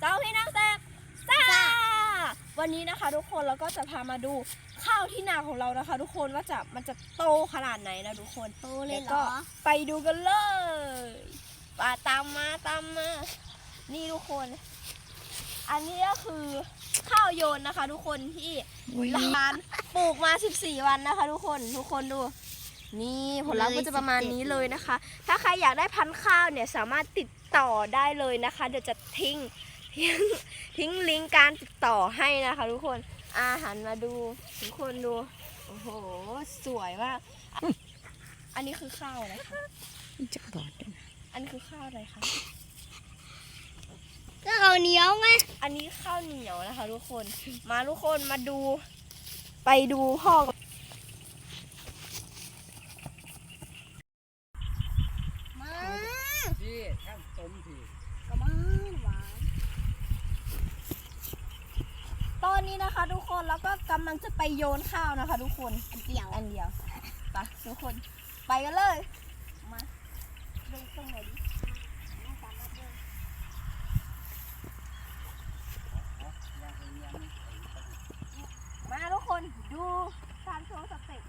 เจ้าพี่น้องแซบซ่าวันนี้นะคะ ทุกคนเราก็จะพามาดูข้าวที่นาของเรานะคะ ทุกคนว่าจะมันจะโตขนาดไหนนะทุกคนโตเลยเหรก็อไปดูกันเลยมาตามมาตามมานี่ทุกคน อันนี้ก็คือข้าวโยนนะคะ ทุกคนที่ร้านปลูกมา 14 วันนะคะ ทุกคนทุกคนดูนี่ผลลัพธ์ก็จะประมาณนี้เลยนะคะ ถ้าใครอยากได้พันธุ์ข้าวเนี่ยสามารถติดต่อได้เลยนะคะ เดี๋ยวจะทิ้ง ทิ้งทิ้งลิงก์การติดต่อให้นะคะ ทุกคนอาหารมาดู ทุกคนดู โอ้โห สวยมากอะอันนี้คือข้าวอะไรคะจักบอดด้วยนะอันนี้คือข้าวอะไรคะก็เอาเหนียวไง อันนี้ข้าวเหนียวนะคะ ทุกคน มาทุกคนมาดู ไปดูพ่อกับมาพี่ข้างต้มพี่ ก็มาหวาน ตอ นนี้นะคะ ทุกคนแล้วก็กำลังจะไปโยนข้าวนะคะ ทุกคนอันเดียวอันเดียวไปทุกคนไปกันเลย มาเดินตรงไหนดิมาทุกคนดูการโชว์สเต็ป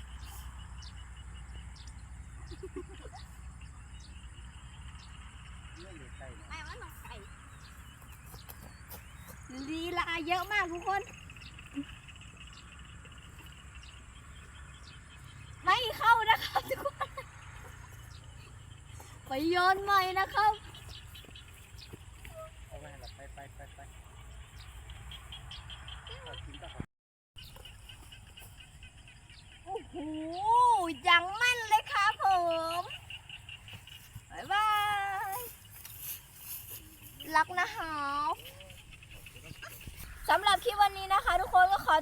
ไปว่าหนองไก่ลีลาเยอะมากทุกคน ไม่เข้านะครับทุกคน ไปโยนใหม่นะครับ เอาไว้ให้เราไปไปไปไปเอากินก็พอโอ้โหยังมั่นเลยครับผมบายบายรักนะฮะสำหรับคลิปวันนี้นะคะ ทุกคนก็ขอ